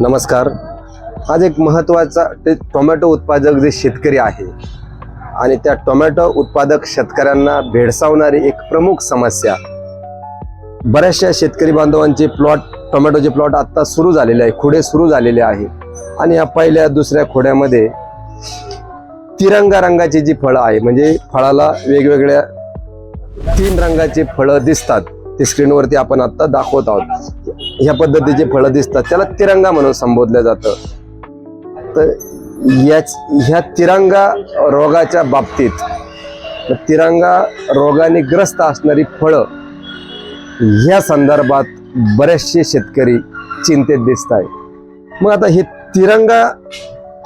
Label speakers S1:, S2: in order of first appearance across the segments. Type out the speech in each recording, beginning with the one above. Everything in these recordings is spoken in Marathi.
S1: नमस्कार. आज एक महत्त्वाचा ते टोमॅटो उत्पादक जे शेतकरी आहे आणि त्या टोमॅटो उत्पादक शेतकऱ्यांना भेडसावणारी एक प्रमुख समस्या. बऱ्याचशा शेतकरी बांधवांचे प्लॉट टोमॅटोचे प्लॉट आत्ता सुरू झालेले आहे खोडे सुरू झालेले आहे. आणि या पहिल्या दुसऱ्या खोड्यामध्ये तिरंगा रंगाची जी फळं आहे म्हणजे फळाला वेगवेगळ्या तीन रंगाची फळं दिसतात. ते स्क्रीनवरती आपण आत्ता दाखवत आहोत. ह्या पद्धतीचे फळं दिसतात. त्याला तिरंगा म्हणून संबोधलं जातं. तर याच ह्या तिरंगा रोगाच्या बाबतीत तिरंगा रोगाने ग्रस्त असणारी फळं ह्या संदर्भात बरेचसे शेतकरी चिंतेत दिसत आहे मग आता हे तिरंगा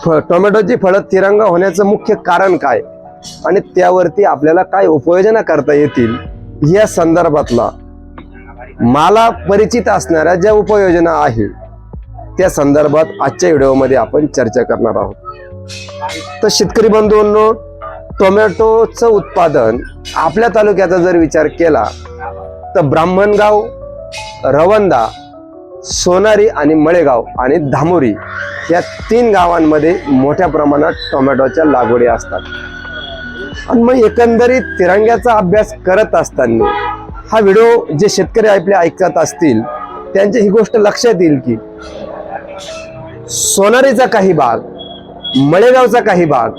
S1: फ टोमॅटोची फळं तिरंगा होण्याचं मुख्य कारण काय? आणि त्यावरती आपल्याला काय उपाययोजना करता येतील? या संदर्भातला मला परिचित असणाऱ्या ज्या उपाययोजना आहे त्या संदर्भात आजच्या व्हिडिओमध्ये आपण चर्चा करणार आहोत. तर शेतकरी बंधूंनो टोमॅटोचं उत्पादन आपल्या तालुक्याचा जर विचार केला तर ब्राह्मणगाव रवंदा सोनारी आणि मळेगाव आणि धामोरी या तीन गावांमध्ये मोठ्या प्रमाणात टोमॅटोच्या लागवडी असतात. आणि मग एकंदरीत तिरंग्याचा अभ्यास करत असताना हा व्हिडिओ जे शेतकरी आपले ऐकत असतील त्यांची ही गोष्ट लक्षात येईल की सोनारीचा काही भाग मळेगावचा काही भाग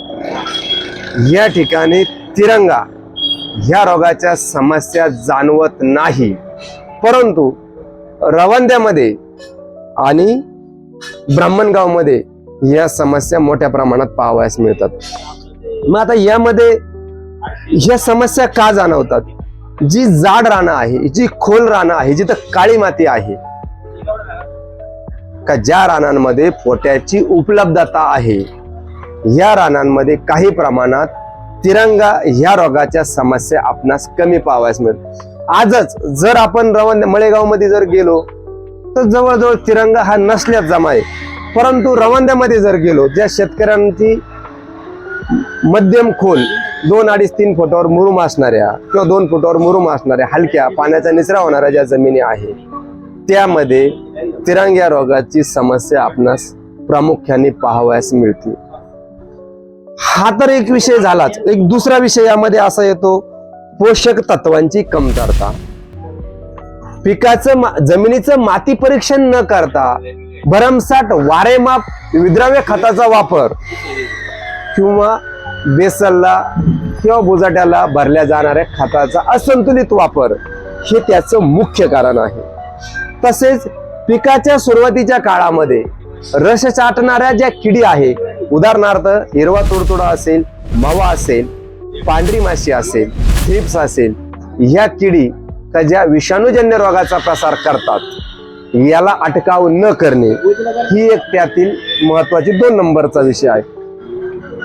S1: या ठिकाणी तिरंगा ह्या रोगाच्या समस्या जाणवत नाही. परंतु रवंद्यामध्ये आणि ब्राह्मणगावमध्ये या समस्या मोठ्या प्रमाणात पाहावयास मिळतात. मग आता यामध्ये ह्या समस्या का जाणवतात? जी जाड रानं आहे जी खोल रानं आहे जिथं काळी माती आहे का ज्या रानांमध्ये पोट्याची उपलब्धता आहे या रानांमध्ये काही प्रमाणात तिरंगा ह्या रोगाच्या समस्या आपणास कमी पाहावयास मिळत आजच जर आपण रवंद मळेगावमध्ये जर गेलो तर जवळजवळ तिरंगा हा नसल्यात जमा आहे. परंतु रवंद्यामध्ये जर गेलो ज्या शेतकऱ्यांची मध्यम खोल दोन अडीच तीन फुटावर मुरुम असणाऱ्या किंवा दोन फुटावर मुरुम असणाऱ्या हलक्या पाण्याचा निचरा होणाऱ्या ज्या जमिनी आहे त्यामध्ये तिरंग्या रोगाची समस्या आपणास प्रामुख्याने पाहावयास मिळते. हा तर एक विषय झालाच. एक दुसरा विषय यामध्ये असा येतो पोषक तत्वांची कमतरता. पिकाचं जमिनीचं माती परीक्षण न करता भरमसाठ वारेमाप विद्राव्य खताचा वापर किंवा बेसलला किंवा बुजाट्याला भरल्या जाणाऱ्या खताचा असंतुलित वापर हे त्याचं मुख्य कारण आहे. तसेच पिकाच्या सुरुवातीच्या काळामध्ये रस चाटणाऱ्या ज्या किडी आहे उदाहरणार्थ हिरवा तुडतुडा असेल मावा असेल पांढरी माशी असेल थ्रिप्स असेल ह्या किडी का ज्या विषाणूजन्य रोगाचा प्रसार करतात याला अटकाव न करणे ही एक त्यातील महत्वाची दोन नंबरचा विषय आहे.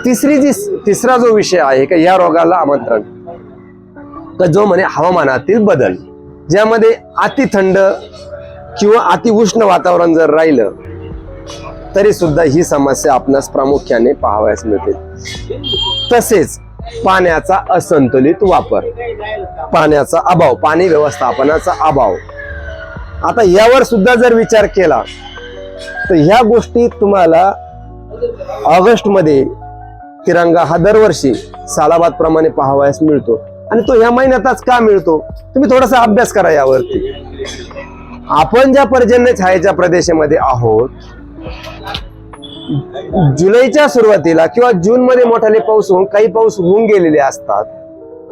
S1: तिसरी जी तिसरा जो विषय आहे का या रोगाला आमंत्रण. का जो म्हणे हवामानातील बदल ज्यामध्ये अति थंड किंवा अति उष्ण वातावरण जर राहिलं तरी सुद्धा ही समस्या आपणास प्रामुख्याने पाहावयास मिळते. तसेच पाण्याचा असंतुलित वापर पाण्याचा अभाव पाणी व्यवस्थापनाचा अभाव. आता यावर सुद्धा जर विचार केला तर ह्या गोष्टी तुम्हाला ऑगस्टमध्ये तिरंगा हा दरवर्षी सालाबाद प्रमाणे पाहावयास मिळतो. आणि तो ह्या महिन्यातच का मिळतो? तुम्ही थोडासा अभ्यास करा यावरती. आपण ज्या पर्जन्य छायेच्या प्रदेशामध्ये आहोत जुलैच्या सुरुवातीला किंवा जून मध्ये मोठाले पाऊस होऊन काही पाऊस होऊन गेलेले असतात.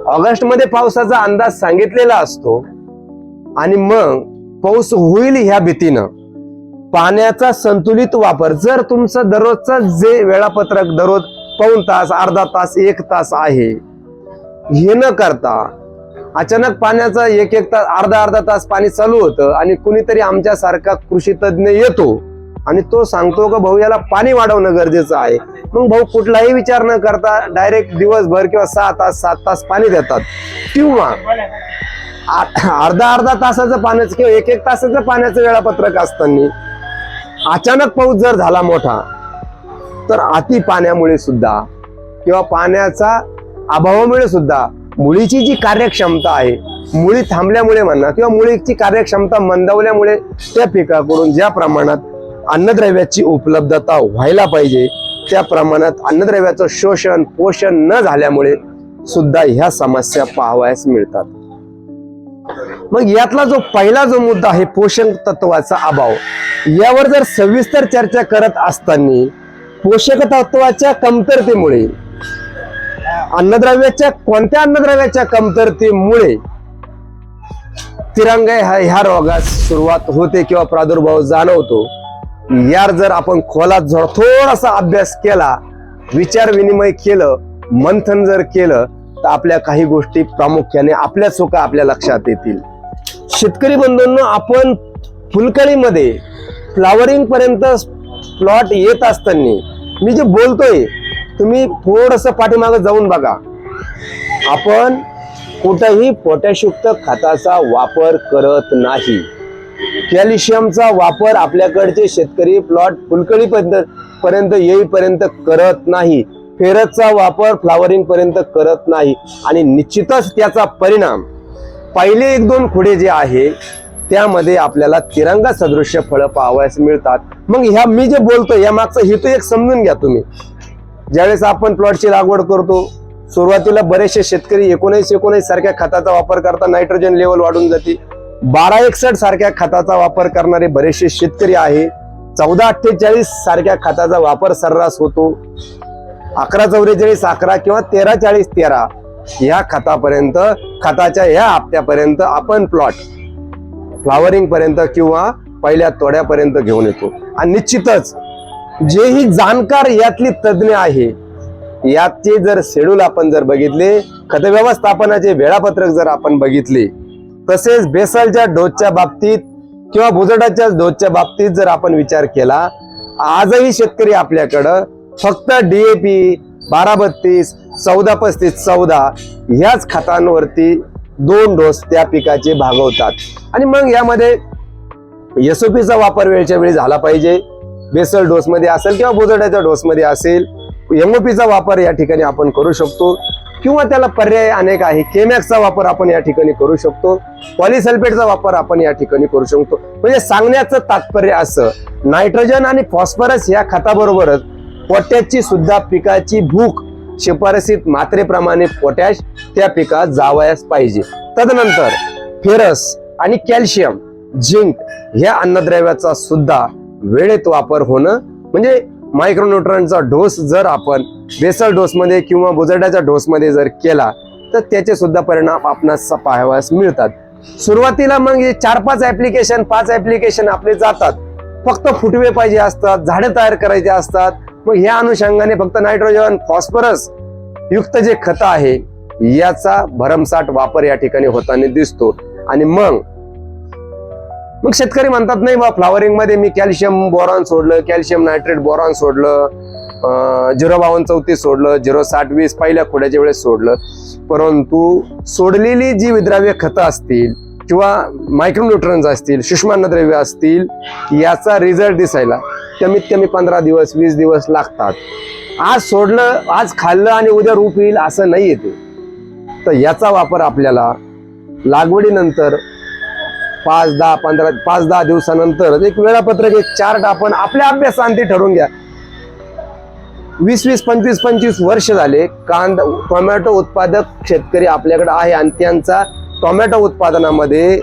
S1: ऑगस्टमध्ये पावसाचा अंदाज सांगितलेला असतो. आणि मग पाऊस होईल ह्या भीतीनं. पाण्याचा संतुलित वापर जर तुमचं दररोजचं जे वेळापत्रक दररोज पाऊन तास अर्धा तास एक तास आहे. हे न करता अचानक पाण्याचा एक एक तास अर्धा अर्धा तास पाणी चालू होतं आणि कुणीतरी आमच्यासारखा कृषी तज्ज्ञ येतो आणि तो सांगतो का भाऊ याला पाणी वाढवणं गरजेचं आहे. मग भाऊ कुठलाही विचार न करता डायरेक्ट दिवसभर किंवा सहा तास सात तास पाणी देतात. किंवा अर्धा अर्धा तासाचं पाण्याचं किंवा एक एक तासाचं पाण्याचं वेळापत्रक असताना अचानक पाऊस जर झाला मोठा तर अति पाण्यामुळे सुद्धा किंवा पाण्याचा अभावामुळे सुद्धा मुळीची जी कार्यक्षमता आहे मुळी थांबल्यामुळे म्हणा किंवा मुळीची कार्यक्षमता मंदावल्यामुळे त्या पिकाकडून ज्या प्रमाणात अन्नद्रव्याची उपलब्धता व्हायला पाहिजे त्या प्रमाणात अन्नद्रव्याचं शोषण पोषण न झाल्यामुळे सुद्धा ह्या समस्या पाहावयास मिळतात. मग यातला जो पहिला जो मुद्दा आहे पोषण तत्वाचा अभाव यावर जर सविस्तर चर्चा करत असताना पोषक तत्वाच्या कमतरतेमुळे अन्नद्रव्याच्या कोणत्या अन्नद्रव्याच्या कमतरतेमुळे तिरंगा हा ह्या रोगास सुरुवात होते किंवा प्रादुर्भाव जाणवतो यार जर आपण खोलात जर थोडासा अभ्यास केला विचार विनिमय केलं मंथन जर केलं तर आपल्या काही गोष्टी प्रामुख्याने आपल्या चुका आपल्या लक्षात येतील. शेतकरी बंधूंना आपण फुलकळीमध्ये फ्लावरिंग पर्यंत प्लॉट येत असताना मी जे बोलतोय तुम्ही थोडस पाठीमागे जाऊन बघा. आपण कुठंही पोटॅशयुक्त खताचा वापर करत नाही. कॅल्शियमचा वापर आपल्याकडचे शेतकरी प्लॉट फुलकळी पर्यंत येईपर्यंत करत नाही. फेरतचा वापर फ्लावरिंग पर्यंत करत नाही. आणि निश्चितच त्याचा परिणाम. पहिले एक दोन खुडे जे आहे त्यामध्ये आपल्याला तिरंगा सदृश्य फळं पाहावयास मिळतात. मग ह्या मी जे बोलतो या मागचा हेतू एक समजून घ्या तुम्ही. ज्यावेळेस आपण प्लॉटची लागवड करतो सुरुवातीला बरेचसे शेतकरी एकोणीस एकोणीस सारख्या खताचा वापर करता नायट्रोजन लेवल वाढून जाते. बारा एकसठ सारख्या खताचा वापर करणारे बरेचसे शेतकरी आहे. चौदा अठ्ठेचाळीस सारख्या खताचा वापर सर्रास होतो. अकरा चौवेचाळीस अकरा किंवा तेरा चाळीस तेरा या खतापर्यंत खताच्या या हप्त्यापर्यंत आपण प्लॉट फ्लावरिंग पर्यंत किंवा पहिल्या तोड्यापर्यंत घेऊन येतो. आणि निश्चितच जे ही जाणकार यातली तज्ज्ञ आहे याचे जर शेड्यूल आपण जर बघितले खत व्यवस्थापनाचे वेळापत्रक जर आपण बघितले तसेच बेसलच्या डोसच्या बाबतीत किंवा भुजडाच्या डोसच्या बाबतीत जर आपण विचार केला आजही शेतकरी आपल्याकडं फक्त डीएपी बारा बत्तीस चौदा पस्तीस चौदा ह्याच खतांवरती दोन डोस त्या पिकाचे भागवतात. आणि मग यामध्ये एसओपीचा वापर वेळच्या वेळी झाला पाहिजे. बेसल डोस मध्ये असेल किंवा बोजड्याच्या डोस मध्ये असेल एमओपीचा वापर या ठिकाणी आपण करू शकतो. किंवा त्याला पर्याय अनेक आहे. केमॅक्सचा वापर आपण या ठिकाणी करू शकतो. पॉलिसल्फेटचा वापर आपण या ठिकाणी करू शकतो. म्हणजे सांगण्याचं तात्पर्य असं नायट्रोजन आणि फॉस्फरस या खताबरोबरच पोटॅशची सुद्धा पिकाची भूक शिफारसीत मात्रेप्रमाणे पोटॅश त्या पिकात जावयास पाहिजे. तदनंतर फेरस आणि कॅल्शियम झिंक ह्या अन्नद्रव्याचा सुद्धा वेळेत वापर होणं म्हणजे मायक्रोन्युट्रनचा डोस जर आपण बेसल डोसमध्ये किंवा बुजड्याच्या डोसमध्ये जर केला तर त्याचे सुद्धा परिणाम आपणास पाहावयास मिळतात. सुरुवातीला मग हे चार पाच ऍप्लिकेशन पाच ऍप्लिकेशन आपले जातात. फक्त फुटवे पाहिजे असतात झाडे तयार करायचे असतात मग ह्या अनुषंगाने फक्त नायट्रोजन फॉस्फरस युक्त जे खत आहे याचा भरमसाठ वापर या ठिकाणी होताना दिसतो. आणि मग मग शेतकरी म्हणतात नाही बा फ्लावरिंगमध्ये मी कॅल्शियम बोरॉन सोडलं कॅल्शियम नायट्रेट बोरॉन सोडलं झिरो बावन्न चौतीस सोडलं झिरो साठ वीस पहिल्या खोड्याच्या वेळेस सोडलं. परंतु सोडलेली जी विद्राव्य खतं असतील किंवा मायक्रोन्युट्रन्स असतील सूक्ष्मान्नद्रव्य असतील याचा रिझल्ट दिसायला कमीत कमी पंधरा दिवस वीस दिवस लागतात. आज सोडलं आज खाल्लं आणि उद्या रूप येईल असं नाही येते. तर याचा वापर आपल्याला लागवडीनंतर पाच दहा पंधरा पाच दहा दिवसानंतर एक वेळापत्रक एक चार्ट आपण आपल्या अभ्यासांती ठरवून घ्या. वीस वीस पंचवीस पंचवीस वर्ष झाले कांदा टोमॅटो उत्पादक शेतकरी आपल्याकडे आहे आणि त्यांचा टोमॅटो उत्पादनामध्ये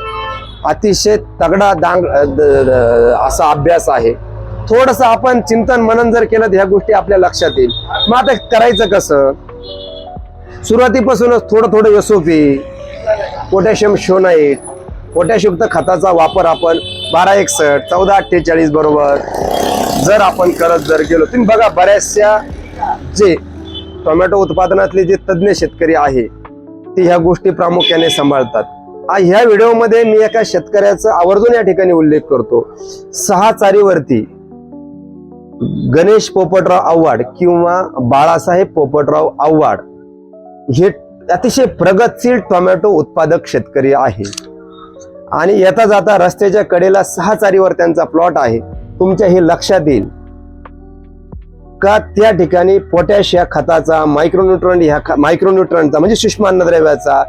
S1: अतिशय तगडा दांग असा अभ्यास आहे. थोडस आपण चिंतन मनन जर केलं तर ह्या गोष्टी आपल्या लक्षात येईल. मग आता करायचं कसं? सुरुवातीपासूनच थोडं थोडं एसओपी पोटॅशियम शोनाईट पोटॅशियुक्त खताचा वापर आपण बारा एकसठ चौदा अठ्ठेचाळीस बरोबर जर आपण करत जर गेलो तुम्ही बघा बऱ्याचशा जे टोमॅटो उत्पादनातले जे तज्ज्ञ शेतकरी आहे ते ह्या गोष्टी प्रामुख्याने सांभाळतात. ह्या व्हिडिओमध्ये मी एका शेतकऱ्याचा आवर्जून या ठिकाणी उल्लेख करतो. सहा चारीवरती गणेश पोपटराव आव्हाड किंवा बाळासाहेब पोपटराव आव्हाड हे अतिशय प्रगतशील टोमॅटो उत्पादक शेतकरी आहे. आणि येता जाता रस्त्याच्या कडेला सहा चारीवर त्यांचा प्लॉट आहे. तुमच्या हे लक्षात येईल. का त्या ठिकाणी पोटॅश या खताचा मायक्रोन्युट्रंट ह्या ख- म्हणजे सूक्ष्म अन्नद्रव्याचा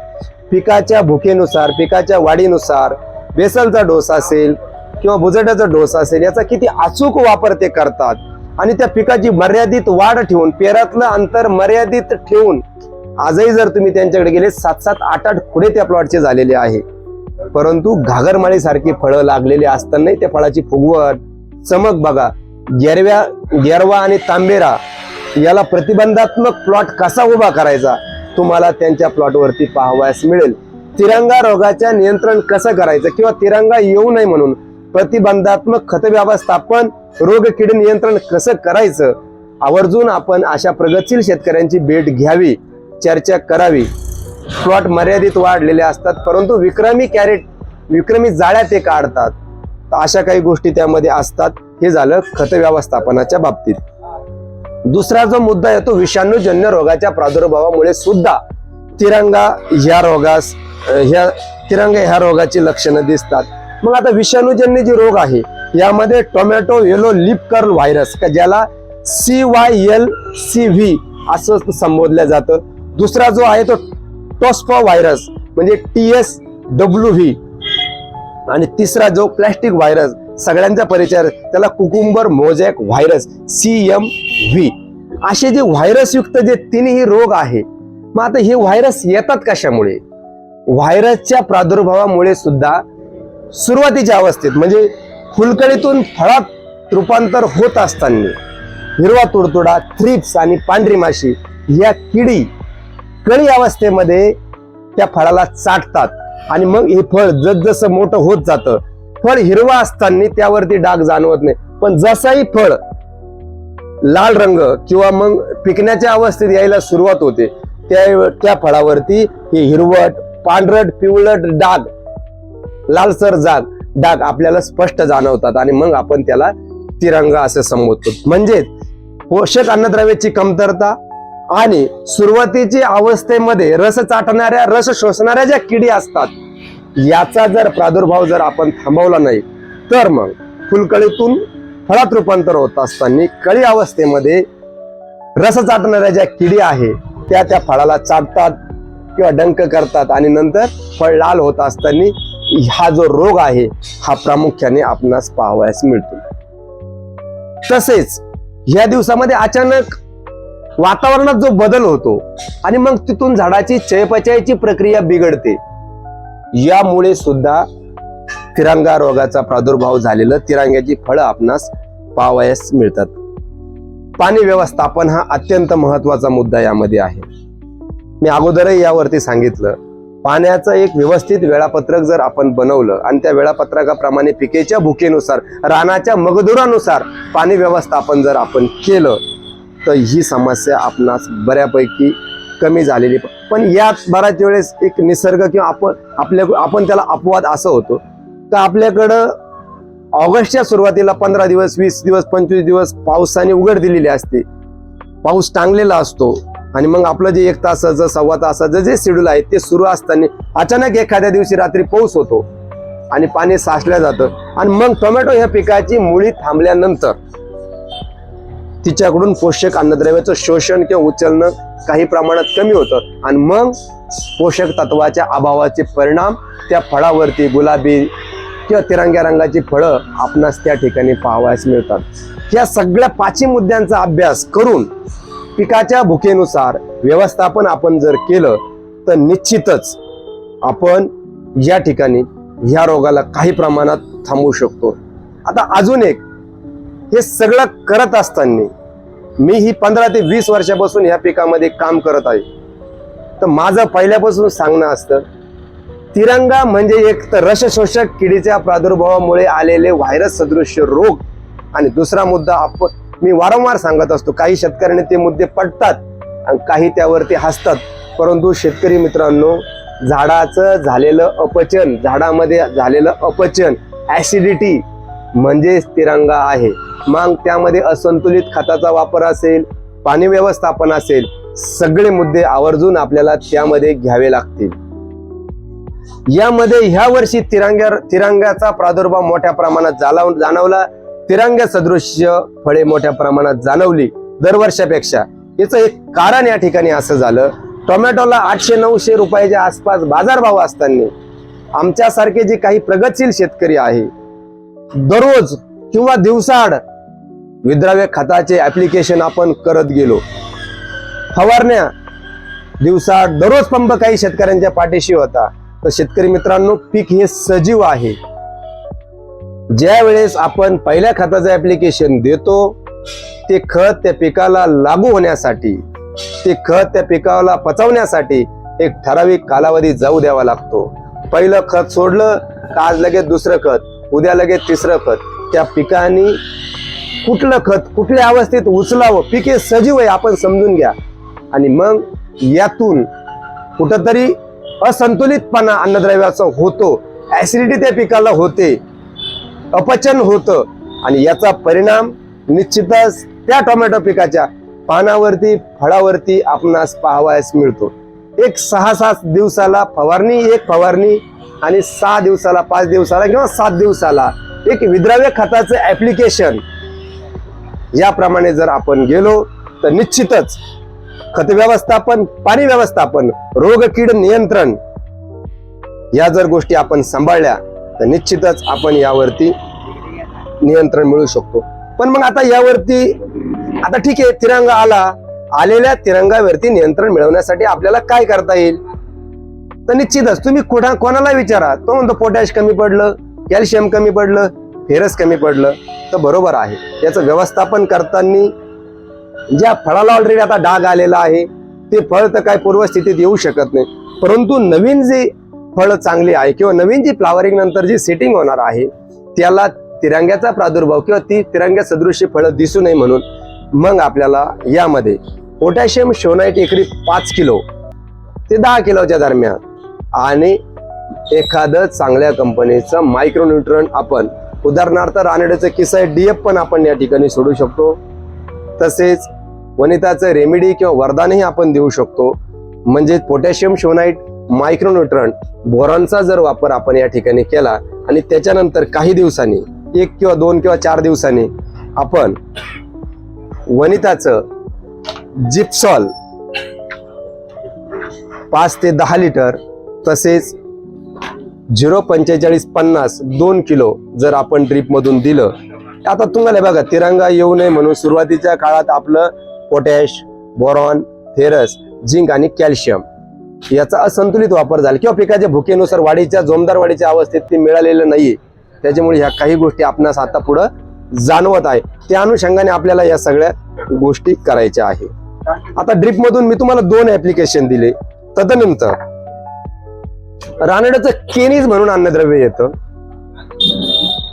S1: पिकाच्या भुकेनुसार पिकाच्या वाढीनुसार बेसलचा डोस असेल किंवा बुजड्याचा डोस असेल याचा किती अचूक वापर ते करतात. आणि त्या पिकाची मर्यादित वाढ ठेवून पेरातलं अंतर मर्यादित ठेवून आजही जर तुम्ही त्यांच्याकडे गेले सात सात आठ आठ खुडे त्या प्लॉटचे झालेले आहे. परंतु घागरमाळी सारखी फळं लागलेली असतानाही त्या फळाची फुगवट चमक बघा. गेरव्या गेरवा आणि तांबेरा याला प्रतिबंधात्मक प्लॉट कसा उभा करायचा तुम्हाला त्यांच्या प्लॉटवरती पाहावयास मिळेल. तिरंगा रोगाच्या नियंत्रण कसं करायचं किंवा तिरंगा येऊ नये म्हणून प्रतिबंधात्मक खत व्यवस्थापन रोग किडे नियंत्रण कसं करायचं? आवर्जून आपण अशा प्रगतशील शेतकऱ्यांची भेट घ्यावी चर्चा करावी. प्लॉट मर्यादित वाढलेले असतात परंतु विक्रमी कॅरेट विक्रमी जाळ्या ते काढतात. तर अशा काही गोष्टी त्यामध्ये असतात. हे झालं खत व्यवस्थापनाच्या बाबतीत. दुसरा जो मुद्दा येतो विषाणूजन्य रोगाच्या प्रादुर्भावामुळे सुद्धा तिरंगा ह्या रोगास ह्या तिरंगा ह्या रोगाची लक्षणं दिसतात. मग आता विषाणूजन्य जे रोग आहे यामध्ये tomato yellow leaf curl virus का ज्याला C Y L C V असं संबोधलं जातं. दुसरा जो आहे तो टॉस्पा व्हायरस म्हणजे टी एस डब्ल्यू व्ही. आणि तिसरा जो प्लॅस्टिक व्हायरस सगळ्यांचा परिचय त्याला cucumber mosaic virus C M V. असे जे व्हायरस युक्त जे तिन्ही रोग आहे मग आता हे व्हायरस येतात कशामुळे? व्हायरसच्या प्रादुर्भावामुळे सुद्धा सुरुवातीच्या अवस्थेत म्हणजे फुलकळीतून फळात रूपांतर होत असताना हिरवा तुडतुडा थ्रिप्स आणि पांढरी माशी या किडी कळी अवस्थेमध्ये त्या फळाला चाटतात. आणि मग हे फळ जसजसं मोठं होत जातं फळ हिरवा असताना त्यावरती डाग जाणवत नाही. पण जसाही फळ लाल रंग किंवा मग पिकण्याच्या अवस्थेत यायला सुरुवात होते त्या त्या फळावरती हे हिरवट पांढरट पिवळट डाग लालसर जाग डाग आपल्याला स्पष्ट जाणवतात आणि मग आपण त्याला तिरंगा असं संबोधतो. म्हणजेच पोषक अन्नद्रव्याची कमतरता आणि सुरुवातीची अवस्थेमध्ये रस चाटणाऱ्या रस शोषणाऱ्या ज्या किडी असतात याचा जर प्रादुर्भाव जर आपण थांबवला नाही तर मग फुलकळीतून फळात रूपांतर होत असताना कळी अवस्थेमध्ये रस चाटणाऱ्या ज्या किडी आहे त्या त्या फळाला चाटतात किंवा डंक करतात आणि नंतर फळ लाल होत असताना हा जो रोग आहे हा प्रामुख्याने आपणास पाहावयास मिळतो. तसेच या दिवसामध्ये अचानक वातावरणात जो बदल होतो आणि मग तिथून झाडाची चयपचयाची प्रक्रिया बिघडते यामुळे सुद्धा तिरंगा रोगाचा प्रादुर्भाव झालेलं तिरंग्याची फळं आपणास पाहावयास मिळतात. पाणी व्यवस्थापन हा अत्यंत महत्त्वाचा मुद्दा यामध्ये आहे. मी अगोदरही यावरती सांगितलं पाण्याचं एक व्यवस्थित वेळापत्रक जर आपण बनवलं आणि त्या वेळापत्रकाप्रमाणे पिकेच्या भुकेनुसार रानाच्या मगदुरानुसार पाणी व्यवस्थापन जर आपण केलं तर ही समस्या आपणास बऱ्यापैकी कमी झालेली. पण यात बऱ्याच वेळेस एक निसर्ग किंवा आपण आपल्या आपण त्याला अपवाद असं होतो. तर आपल्याकडं ऑगस्टच्या सुरुवातीला पंधरा दिवस वीस दिवस पंचवीस दिवस पावसाने उघड दिलेली असते. पाऊस टांगलेला असतो. आणि मग आपलं जे एक तासाचं सव्वा तासाचं जे शेड्यूल आहे ते सुरू असताना अचानक एखाद्या दिवशी रात्री पाऊस होतो आणि पाणी साचल्या जातं. आणि मग टोमॅटो ह्या पिकाची मुळी थांबल्यानंतर तिच्याकडून पोषक अन्नद्रव्याचं शोषण किंवा उचलणं काही प्रमाणात कमी होतं. आणि मग पोषक तत्वाच्या अभावाचे परिणाम त्या फळावरती गुलाबी किंवा तिरंग्या रंगाची फळं आपणास त्या ठिकाणी पाहावयास मिळतात. या सगळ्या पाचही मुद्द्यांचा अभ्यास करून पिकाच्या भुकेनुसार व्यवस्थापन आपण जर केलं तर निश्चितच आपण या ठिकाणी ह्या रोगाला काही प्रमाणात थांबवू शकतो. आता अजून एक हे सगळं करत असताना मी ही पंधरा ते वीस वर्षापासून या पिकामध्ये काम करत आहे. तर माझं पहिल्यापासून सांगणं असतं तिरंगा म्हणजे एक तर रसशोषक किडीच्या प्रादुर्भावामुळे आलेले व्हायरस सदृश्य रोग आणि दुसरा मुद्दा आपण मी वारंवार सांगत असतो काही शेतकऱ्यांनी ते मुद्दे पडतात आणि काही त्यावरती हसतात. परंतु शेतकरी मित्रांनो झाडाचं झालेलं अपचन झाडामध्ये झालेलं अपचन ॲसिडिटी म्हणजेच तिरंगा आहे. मग त्यामध्ये असंतुलित खताचा वापर असेल पाणी व्यवस्थापन असेल सगळे मुद्दे आवर्जून आपल्याला त्यामध्ये घ्यावे लागतील. यामध्ये ह्या वर्षी तिरंग्या तिरंग्याचा प्रादुर्भाव मोठ्या प्रमाणात झाला जाणवला. तिरंग्या सदृश्य फळे मोठ्या प्रमाणात जाणवली दरवर्षापेक्षा. याचं एक कारण या ठिकाणी असं झालं टोमॅटोला आठशे नऊशे रुपयाच्या आसपास बाजारभाव असताना आमच्यासारखे जे काही प्रगतशील शेतकरी आहे दररोज किंवा दिवसाआड विद्राव्य खताचे ऍप्लिकेशन आपण करत गेलो. फवारण्या दिवसा दररोज पंप काही शेतकऱ्यांच्या पाठीशी होता. तर शेतकरी मित्रांनो पीक हे सजीव आहे. ज्या वेळेस आपण पहिल्या खताचं ऍप्लिकेशन देतो ते खत त्या पिकाला लागू होण्यासाठी ते खत त्या पिकाला पचवण्यासाठी एक ठराविक कालावधी जाऊ द्यावा लागतो. पहिलं खत सोडलं तर आज लगेच दुसरं खत उद्या लगेच तिसरं खत? त्या पिकांनी कुठलं खत कुठल्या अवस्थेत उचलावं? पिके सजीव आहे आपण समजून घ्या. आणि मग यातून कुठंतरी असंतुलितपणा अन्नद्रव्याचा होतो. ऍसिडिटी त्या पिकाला होते. अपचन होतं. आणि याचा परिणाम निश्चितच त्या टोमॅटो पिकाच्या पानावरती फळावरती आपणास पाहावयास मिळतो. एक सहा सात दिवसाला फवारणी एक फवारणी आणि सहा दिवसाला पाच दिवसाला किंवा सात दिवसाला एक विद्राव्य खताचं ऍप्लिकेशन याप्रमाणे जर आपण गेलो तर निश्चितच खत व्यवस्थापन पाणी व्यवस्थापन रोग कीड नियंत्रण या जर गोष्टी आपण सांभाळल्या तर निश्चितच आपण यावरती नियंत्रण मिळू शकतो. पण मग आता यावरती आता ठीक आहे तिरंगा आला. आलेल्या तिरंगावरती नियंत्रण मिळवण्यासाठी आपल्याला काय करता येईल? तर निश्चितच तुम्ही कुठं कोणाला विचारा. तो म्हणतो पोटॅश कमी पडलं कॅल्शियम कमी पडलं फेरस कमी पडलं तर बरोबर आहे. याचं व्यवस्थापन करताना ज्या फळाला ऑलरेडी आता डाग आलेला आहे ते फळ तर काय पूर्वस्थितीत येऊ शकत नाही. परंतु नवीन जे फळं चांगली आहे किंवा नवीन जी फ्लावरिंग नंतर जी सेटिंग होणार आहे त्याला तिरंग्याचा प्रादुर्भाव किंवा ती तिरंग्या सदृश्य फळं दिसू नये म्हणून मग आपल्याला यामध्ये पोटॅशियम शोनाईट एकरी पाच किलो ते दहा किलोच्या दरम्यान आणि एखादं चांगल्या कंपनीचं मायक्रोन्यूट्रन आपण उदाहरणार्थ रानड्याचं किसाय डीएफ पण आपण या ठिकाणी सोडू शकतो. तसेच वनिताचं रेमेडी किंवा वरदानही आपण देऊ शकतो. म्हणजे पोटॅशियम शोनाईट मायक्रोन्यूट्रन बोरॉनचा जर वापर आपण या ठिकाणी केला आणि त्याच्यानंतर काही दिवसांनी एक किंवा दोन किंवा चार दिवसांनी आपण वनिताचं जिप्सॉल पाच ते दहा लिटर तसेच झिरो पंचेचाळीस पन्नास दोन किलो जर आपण ड्रीपमधून दिलं आता तुम्हाला बघा तिरंगा येऊ नये म्हणून सुरुवातीच्या काळात आपलं पोटॅश बोरॉन फेरस झिंक आणि कॅल्शियम. याचा असंतुलित वापर झाला. किंवा पिकाच्या भुकेनुसार वाढीच्या जोमदार वाढीच्या अवस्थेत ते मिळालेलं नाहीये. त्याच्यामुळे ह्या काही गोष्टी आपणास आता पुढं जाणवत आहे. त्या अनुषंगाने आपल्याला या सगळ्या गोष्टी करायच्या आहे. आता ड्रीप मधून मी तुम्हाला दोन ऍप्लिकेशन दिले. तदनंतर रानड्याचं केनीज म्हणून अन्नद्रव्य येतं.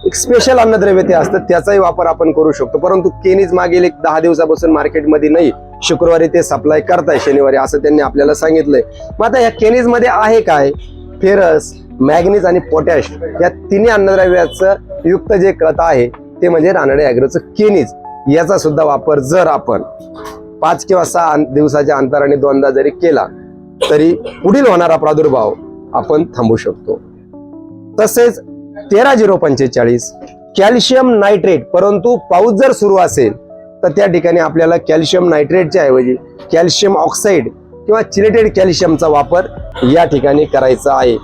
S1: एक स्पेशल अन्नद्रव्य ते असतं त्याचाही वापर आपण करू शकतो. परंतु केनीज मागील एक दहा दिवसापासून मार्केटमध्ये नाही शुक्रवारी ते सप्लाय करताय शनिवारी असं त्यांनी आपल्याला सांगितलंय. मग आता या केनीजमध्ये आहे काय? फेरस मॅग्नीज आणि पोटॅश या तिन्ही अन्नद्रव्याचं युक्त जे खत आहे ते म्हणजे रानडे अॅग्रोचं केनीज. याचा सुद्धा वापर जर आपण पाच किंवा सहा दिवसाच्या अंतराने दोनदा जरी केला तरी पुढील होणारा प्रादुर्भाव आपण थांबू शकतो. तसेच तेरा झिरो पंचेचाळीस. कॅल्शियम नायट्रेट परंतु पाऊस जर सुरू असेल तर त्या ठिकाणी आपल्याला कॅल्शियम नायट्रेटच्या ऐवजी कॅल्शियम ऑक्साईड किंवा चिलेटेड कॅल्शियमचा वापर या ठिकाणी करायचा आहे.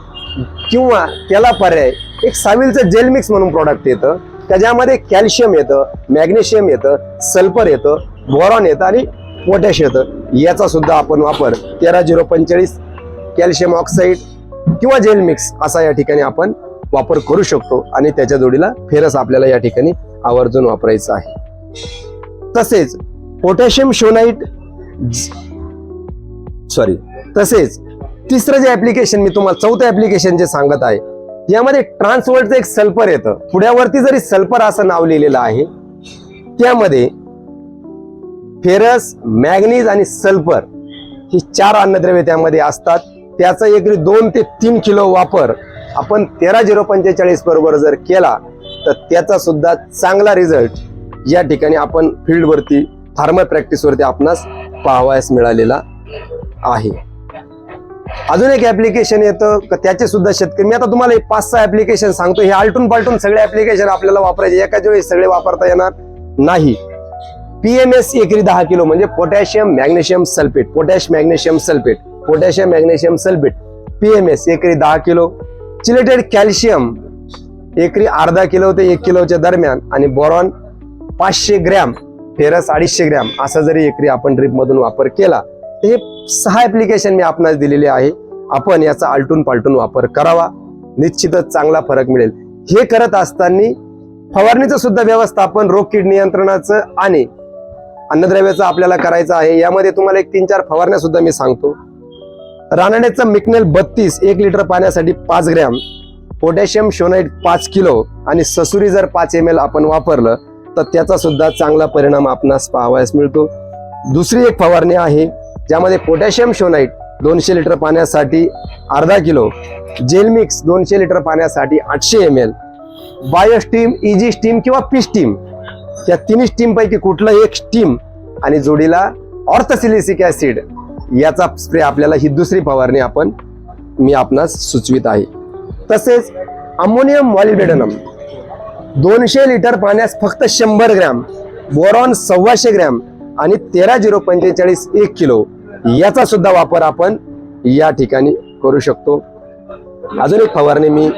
S1: किंवा त्याला पर्याय एक साविलचं जेल मिक्स म्हणून प्रॉडक्ट येतं. त्याच्यामध्ये कॅल्शियम येतं मॅग्नेशियम येतं सल्फर येतं बोरॉन येतं आणि पोटॅश येतं. याचा सुद्धा आपण वापर तेरा झिरो पंचेचाळीस कॅल्शियम ऑक्साईड किंवा जेल मिक्स असा या ठिकाणी आपण वापर करू शकतो आणि त्याच्या जोडीला फेरस आपल्याला या ठिकाणी आवर्जून वापरायचं आहे. तसेच पोटॅशियम शोनाईट सॉरी तसेच तिसरं जे ऍप्लिकेशन मी तुम्हाला चौथं ऍप्लिकेशन जे सांगत आहे यामध्ये ट्रान्सवर्डचं एक सल्फर येतं. पुढ्यावरती जरी सल्फर असं नाव लिहिलेलं आहे त्यामध्ये फेरस मॅग्नीज आणि सल्फर ही चार अन्नद्रव्ये त्यामध्ये असतात. त्याचा एकरी दोन ते तीन किलो वापर आपण तेरा झिरो पंचेचाळीस बरोबर जर केला तर त्याचा सुद्धा चांगला रिझल्ट या ठिकाणी आपण फील्डवरती फार्मर प्रॅक्टिसवरती आपणास पाहावयास मिळालेला आहे. अजून एक ऍप्लिकेशन येतं का त्याचे सुद्धा शेतकरी मी आता तुम्हाला पाच सहा ऍप्लिकेशन सांगतो. हे आलटून पालटून सगळे ऍप्लिकेशन आपल्याला वापरायचे. एकाच वेळी सगळे वापरता येणार नाही. पीएमएस एकरी दहा किलो म्हणजे potassium magnesium sulphate potash magnesium sulphate potassium magnesium sulphate PMS एकरी दहा किलो. चिलेटेड कॅल्शियम एकरी अर्धा किलो ते एक किलोच्या दरम्यान आणि बोरॉन पाचशे ग्रॅम फेरस अडीचशे ग्रॅम असा जरी एकरी आपण ड्रीपमधून वापर केला तर हे सहा ॲप्लिकेशन मी आपणास दिलेले आहे. आपण याचा आलटून पालटून वापर करावा. निश्चितच चांगला फरक मिळेल. हे करत असताना फवारणीचं सुद्धा व्यवस्थापन रोग कीड नियंत्रणाचं आणि अन्नद्रव्याचं आपल्याला करायचं आहे. यामध्ये तुम्हाला एक तीन चार फवारण्या सुद्धा मी सांगतो. रानड्याचं मिकनेल बत्तीस एक लिटर पाण्यासाठी पाच ग्रॅम पोटॅशियम शोनाईट पाच किलो आणि ससुरी जर पाच एम एल आपण वापरलं तर त्याचा सुद्धा चांगला परिणाम आपणास पाहावयास मिळतो. दुसरी एक फवारणी आहे ज्यामध्ये पोटॅशियम शोनाईट दोनशे लिटर पाण्यासाठी अर्धा किलो जेल मिक्स दोनशे लिटर पाण्यासाठी आठशे M L bio stim easy stim किंवा पी स्टीम या तिन्ही स्टीमपैकी कुठलं एक स्टीम आणि जोडीला ऑर्थसिलिसिक ऍसिड याचा स्प्रे आपल्याला ही दुसरी फवारणी आपण मी आपणास सुचवित आहे. तसेच अमोनियम मॉलिबेडनम दोनशे लिटर पाण्यास फक्त शंभर ग्रॅम बोरॉन सव्वाशे ग्रॅम आणि तेरा झिरो पंचेचाळीस एक किलो याचा सुद्धा वापर आपण या ठिकाणी करू शकतो. अजून एक फवारणी मी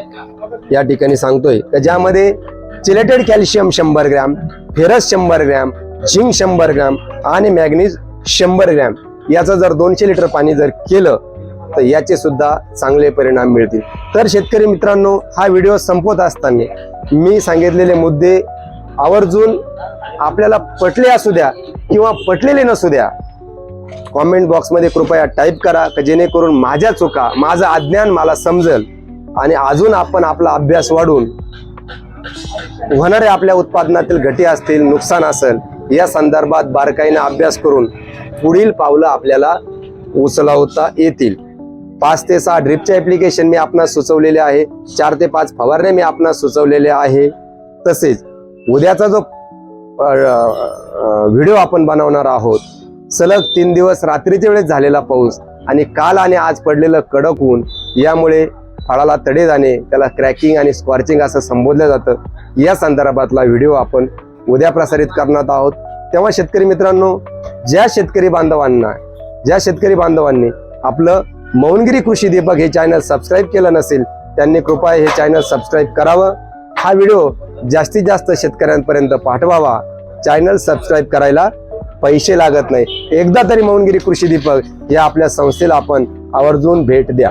S1: या ठिकाणी सांगतोय तर ज्यामध्ये चिलेटेड कॅल्शियम शंभर ग्रॅम फेरस शंभर ग्रॅम झिंक शंभर ग्रॅम आणि मॅग्नीज शंभर ग्रॅम याचं जर दोनशे लिटर पाणी जर केलं तर याचे सुद्धा चांगले परिणाम मिळतील. तर शेतकरी मित्रांनो हा व्हिडिओ संपवत असताना मी सांगितलेले मुद्दे आवर्जून आपल्याला पटले असू द्या किंवा पटलेले नसू द्या कॉमेंट बॉक्समध्ये कृपया टाईप करा का जेणेकरून माझ्या चुका माझं अज्ञान मला समजेल आणि अजून आपण आपला अभ्यास वाढून होणारे आपल्या उत्पादनातील घटी असतील नुकसान असेल या संदर्भात बारकाईने अभ्यास करून पुढील पावलं आपल्याला उचलावता येतील. पाच ते सहा ड्रिपचे ऍप्लिकेशन मी आपणास सुचवलेले आहे. चार ते पाच फवारणे मी आपणास सुचवलेले आहे. तसेच उद्याचा जो व्हिडिओ आपण बनवणार आहोत सलग तीन दिवस रात्रीच्या वेळेस झालेला पाऊस आणि काल आणि आज पडलेलं कडक ऊन यामुळे फळाला तडे जाणे त्याला क्रॅकिंग आणि स्कॉर्चिंग असं संबोधलं जातं. या संदर्भातला व्हिडिओ आपण उद्या प्रसारित करणार आहोत. तेव्हा शेतकरी मित्रांनो ज्या शेतकरी बांधवांना ज्या शेतकरी बांधवांनी आपलं मौनगिरी कृषी दीपक हे चॅनल सबस्क्राईब केलं नसेल त्यांनी कृपया हे चॅनल सबस्क्राईब करावं. हा व्हिडिओ जास्तीत जास्त शेतकऱ्यांपर्यंत पाठवावा. चॅनल सबस्क्राईब करायला पैसे लागत नाही. एकदा तरी मौनगिरी कृषी दीपक या आपल्या संस्थेला आपण आवर्जून भेट द्या.